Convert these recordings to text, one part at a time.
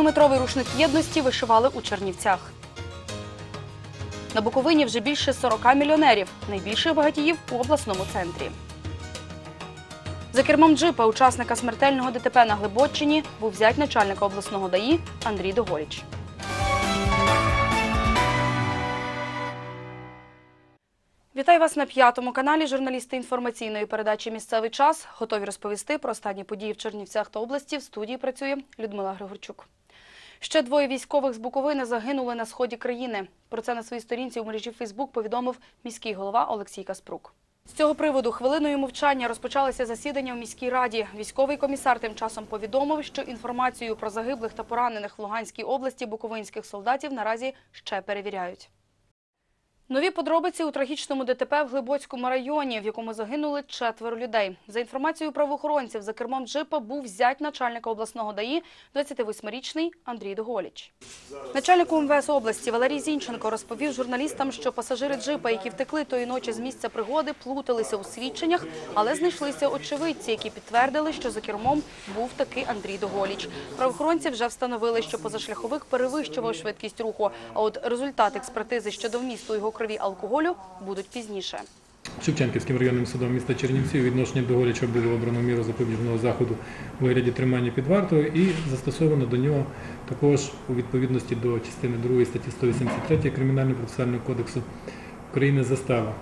Семиметровий рушник єдності вишивали у Чернівцях. На Буковині вже більше 40 мільйонерів, найбільших багатіїв у обласному центрі. За кермом джипа учасника смертельного ДТП на Глибочині був зять начальника обласного ДАІ Андрій Догоріч. Вітаю вас на п'ятому каналі. Журналісти інформаційної передачі Місцевий час готові розповісти про останні події в Чернівцях та області. В студії працює Людмила Григорчук. Ще двоє військових з Буковини загинули на сході країни. Про це на своїй сторінці у мережі Фейсбук повідомив міський голова Олексій Каспрук. З цього приводу хвилиною мовчання розпочалися засідання в міській раді. Військовий комісар тим часом повідомив, що інформацію про загиблих та поранених в Луганській області буковинських солдатів наразі ще перевіряють. Нові подробиці у трагічному ДТП в Глибоцькому районі, в якому загинули четверо людей. За інформацією правоохоронців, за кермом джипа був зять начальника обласного ДАІ, 28-річний Андрій Доголіч. Начальник УМВС області Валерій Зінченко розповів журналістам, що пасажири джипа, які втекли тої ночі з місця пригоди, плуталися у свідченнях, але знайшлися очевидці, які підтвердили, що за кермом був таки Андрій Доголіч. Правоохоронці вже встановили, що позашляховик перевищував швидкість руху, а от результат експертизи щодо вмісту його крові алкоголю будуть пізніше. Шевченківським районним судом міста Чернівців відношення до Голіча було обрано міру запобіжного заходу у вигляді тримання під вартою і застосовано до нього також у відповідності до частини 2 статті 183 Кримінального процесуального кодексу України застава.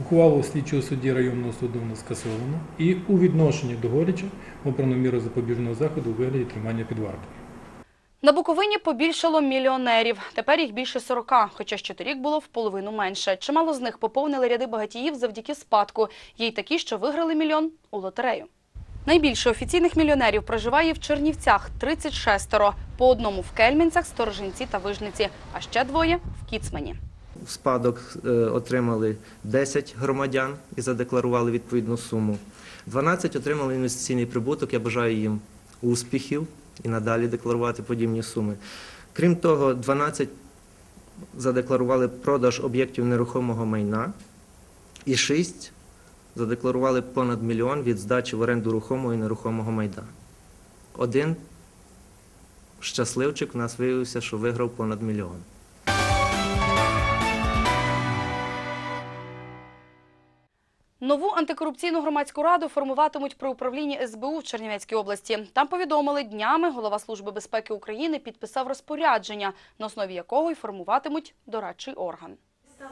Ухвалу слідчого судді районного суду у скасовано і у відношенні до Голіча обрано міру запобіжного заходу у вигляді тримання під вартою. На Буковині побільшало мільйонерів. Тепер їх більше 40, хоча ще торік було в половину менше. Чимало з них поповнили ряди багатіїв завдяки спадку. Є й такі, що виграли мільйон у лотерею. Найбільше офіційних мільйонерів проживає в Чернівцях – 36 по одному в Кельмінцях, Сторожинці та Вижниці, а ще двоє в Кіцмані. В спадок е, отримали 10 громадян і задекларували відповідну суму. 12 отримали інвестиційний прибуток. Я бажаю їм успіхів і надалі декларувати подібні суми. Крім того, 12 задекларували продаж об'єктів нерухомого майна і 6 задекларували понад мільйон від здачі в оренду рухомого і нерухомого майна. Один щасливчик у нас виявився, що виграв понад мільйон. Нову антикорупційну громадську раду формуватимуть при управлінні СБУ в Чернівецькій області. Там повідомили днями голова Служби безпеки України підписав розпорядження, на основі якого й формуватимуть дорадчий орган.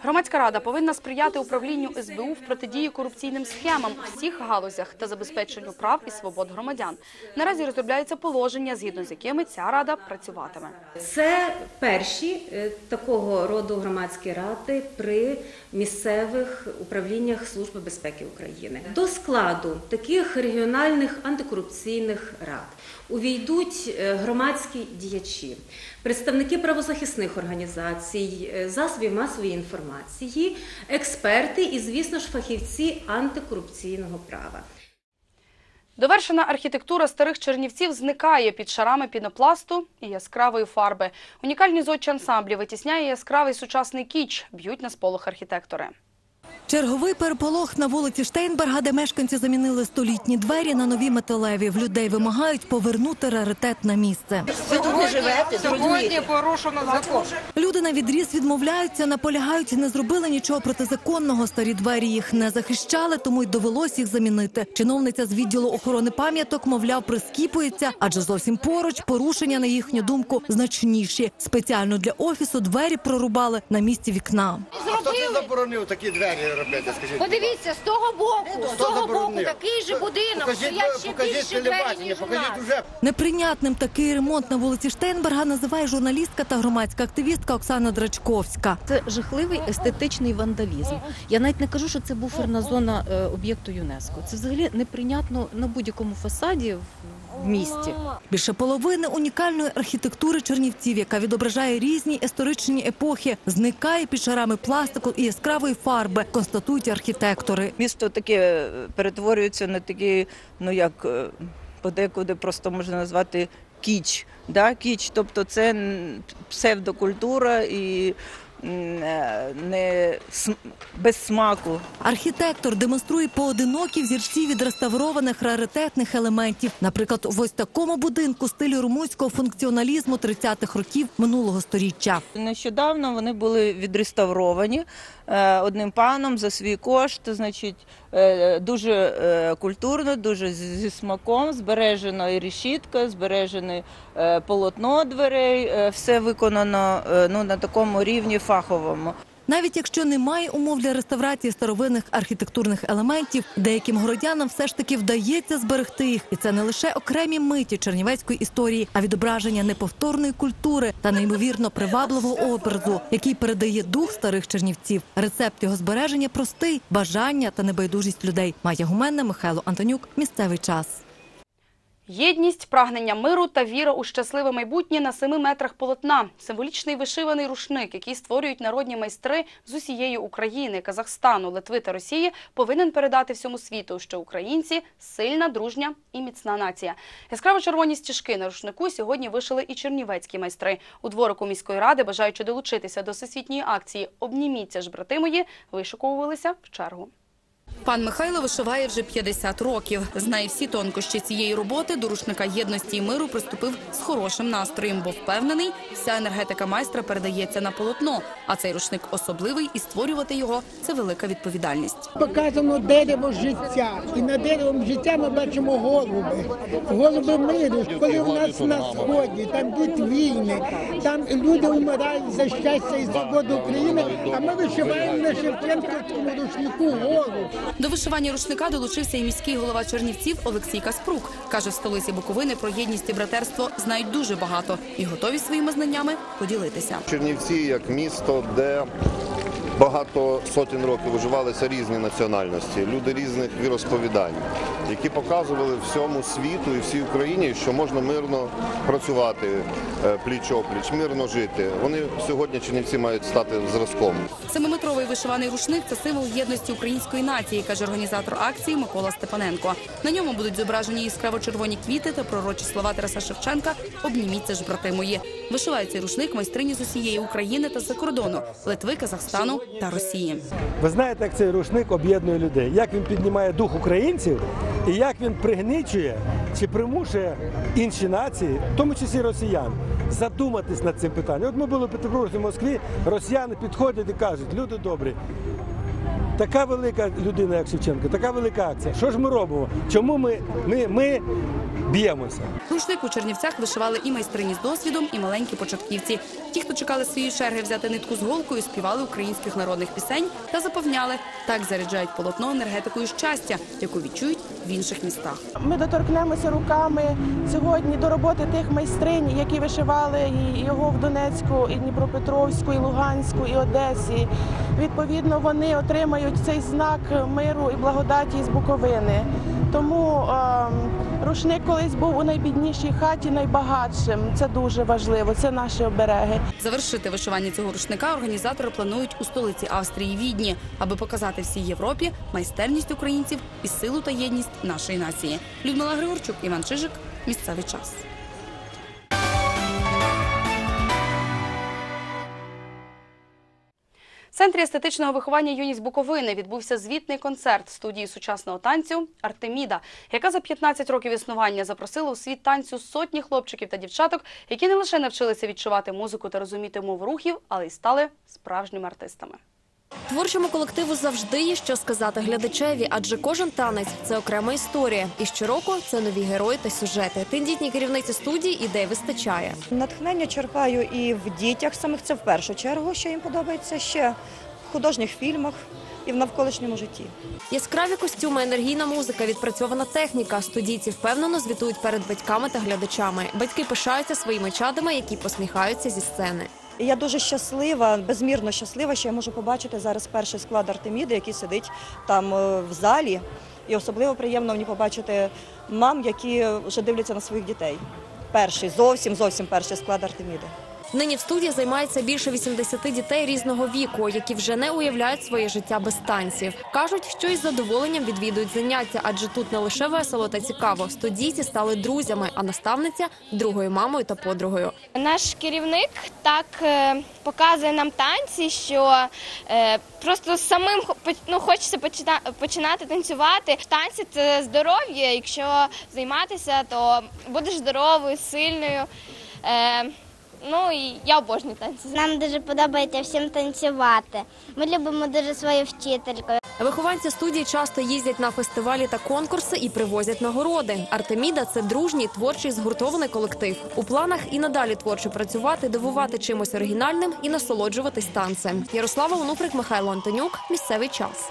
Громадська рада повинна сприяти управлінню СБУ в протидії корупційним схемам у всіх галузях та забезпеченню прав і свобод громадян. Наразі розробляються положення, згідно з якими ця рада працюватиме. Це перші е, такого роду громадські ради при місцевих управліннях Служби безпеки України. До складу таких регіональних антикорупційних рад увійдуть е, громадські діячі, представники правозахисних організацій, е, засобів масової інформації, експерти і, звісно ж, фахівці антикорупційного права. Довершена архітектура старих чернівців зникає під шарами пінопласту і яскравої фарби. Унікальні зодчі ансамблі витісняє яскравий сучасний кіч, б'ють на сполох архітектори. Черговий переполох на вулиці Штейнберга, де мешканці замінили столітні двері на нові металеві. В людей вимагають повернути раритет на місце. Сьогодні порушено закон. Люди на відріз відмовляються, наполягають, не зробили нічого протизаконного. Старі двері їх не захищали, тому й довелось їх замінити. Чиновниця з відділу охорони пам'яток, мовляв, прискіпується, адже зовсім поруч порушення на їхню думку значніші. Спеціально для офісу двері прорубали на місці вікна. Хто це заборонив такі двері робити? Скажіть. Подивіться, з того боку, з того боку заборонив? такий же будинок, Покажіть, стоять ще покажіть більші двері, телебачення, ніж у покажіть нас. уже. Неприйнятним такий ремонт на вулиці Штейнберга називає журналістка та громадська активістка Оксана Драчковська. Це жахливий естетичний вандалізм. Я навіть не кажу, що це буферна зона е, об'єкту ЮНЕСКО. Це взагалі неприйнятно на будь-якому фасаді в- місті. Більше половини унікальної архітектури Чернівців, яка відображає різні історичні епохи, зникає під шарами пластику і яскравої фарби, констатують архітектори. Місто таке е, перетворюється на такі, ну як е, подекуди просто можна назвати кіч. Да? Кіч, тобто це псевдокультура і не см- без смаку. Архітектор демонструє поодинокі взірці відреставрованих раритетних елементів. Наприклад, в ось такому будинку стилю румунського функціоналізму 30-х років минулого сторіччя. Нещодавно вони були відреставровані е, одним паном за свій кошт. Значить, е, дуже е, культурно, дуже зі смаком. Збережено і решітка, збережене е, полотно дверей. е, Все виконано е, ну, на такому рівні фаховому. Навіть якщо немає умов для реставрації старовинних архітектурних елементів, деяким городянам все ж таки вдається зберегти їх, і це не лише окремі миті чернівецької історії, а відображення неповторної культури та неймовірно привабливого образу, який передає дух старих чернівців. Рецепт його збереження простий: бажання та небайдужість людей. Має гуменна Михайло Антонюк. Місцевий час. Єдність, прагнення миру та віра у щасливе майбутнє на семи метрах полотна. Символічний вишиваний рушник, який створюють народні майстри з усієї України, Казахстану, Литви та Росії, повинен передати всьому світу, що українці сильна, дружня і міцна нація. Яскраво червоні стіжки на рушнику сьогодні вишили і чернівецькі майстри. У дворику міської ради, бажаючи долучитися до всесвітньої акції Обніміться ж, брати мої, вишиковувалися в чергу. Пан Михайло вишиває вже 50 років. Знає всі тонкощі цієї роботи. До рушника єдності і миру приступив з хорошим настроєм, бо впевнений, вся енергетика майстра передається на полотно. А цей рушник особливий, і створювати його це велика відповідальність. Показано дерево життя, і над деревом життя ми бачимо голуби. Голуби миру, коли у нас на сході, там йдуть війни, там люди вмирають за щастя і свободу України. А ми вишиваємо на Шевченківському рушнику голуб. До вишивання рушника долучився і міський голова Чернівців Олексій Каспрук. Каже, в столиці Буковини про єдність і братерство знають дуже багато і готові своїми знаннями поділитися. Чернівці як місто, де багато сотень років виживалися різні національності, люди різних віросповідань, які показували всьому світу і всій Україні, що можна мирно працювати пліч-опліч, мирно жити. Вони сьогодні Чернівці мають стати зразком. Семиметровий вишиваний рушник це символ єдності української нації, каже організатор акції Микола Степаненко. На ньому будуть зображені яскраво-червоні квіти та пророчі слова Тараса Шевченка Обніміться ж, брати мої. Вишиває цей рушник майстрині з усієї України та за кордону Литви, Казахстану та Росії. Ви знаєте, як цей рушник об'єднує людей, як він піднімає дух українців і як він пригнічує чи примушує інші нації, в тому числі росіян, задуматись над цим питанням. От ми були в Петербурзі, в Москві, росіяни підходять і кажуть, люди добрі. Така велика людина, як Шевченко, така велика акція. Що ж ми робимо? Чому ми, ми, ми б'ємося? Рушник у Чернівцях вишивали і майстрині з досвідом, і маленькі початківці. Ті, хто чекали своєї черги взяти нитку з голкою, співали українських народних пісень та запевняли, так заряджають полотно енергетикою щастя, яку відчують в інших містах. Ми доторкнемося руками сьогодні до роботи тих майстринь, які вишивали його в Донецьку, і Дніпропетровську, і Луганську, і Одесі. Відповідно, вони отримають цей знак миру і благодаті з Буковини. Тому ем, рушник колись був у найбіднішій хаті найбагатшим. Це дуже важливо. Це наші обереги. Завершити вишивання цього рушника організатори планують у столиці Австрії Відні, аби показати всій Європі майстерність українців і силу та єдність нашої нації. Людмила Григорчук, Іван Чижик. Місцевий час. Центрі естетичного виховання юність Буковини відбувся звітний концерт студії сучасного танцю Артеміда, яка за 15 років існування запросила у світ танцю сотні хлопчиків та дівчаток, які не лише навчилися відчувати музику та розуміти мову рухів, але й стали справжніми артистами. Творчому колективу завжди є що сказати глядачеві, адже кожен танець це окрема історія. І щороку це нові герої та сюжети. Тендітній керівниці студії ідей вистачає. Натхнення черпаю і в дітях самих це в першу чергу, що їм подобається ще в художніх фільмах і в навколишньому житті. Яскраві костюми, енергійна музика, відпрацьована техніка. Студійці впевнено звітують перед батьками та глядачами. Батьки пишаються своїми чадами, які посміхаються зі сцени. І я дуже щаслива, безмірно щаслива, що я можу побачити зараз перший склад Артеміди, який сидить там е, в залі. І особливо приємно мені побачити мам, які вже дивляться на своїх дітей. Перший, зовсім зовсім перший склад Артеміди. Нині в студії займається більше 80 дітей різного віку, які вже не уявляють своє життя без танців. Кажуть, що із задоволенням відвідують заняття, адже тут не лише весело та цікаво. Студійці стали друзями, а наставниця другою мамою та подругою. Наш керівник так е, показує нам танці, що е, просто самим ну, хочеться починати танцювати. Танці це здоров'я. Якщо займатися, то будеш здоровою, сильною. Ну і я обожнюю танці. Нам дуже подобається всім танцювати. Ми любимо дуже свою вчительку. Вихованці студії часто їздять на фестивалі та конкурси і привозять нагороди. Артеміда це дружній творчий згуртований колектив. У планах і надалі творчо працювати, дивувати чимось оригінальним і насолоджуватись танцем. Ярослава Онуфрик, Михайло Антонюк. Місцевий час.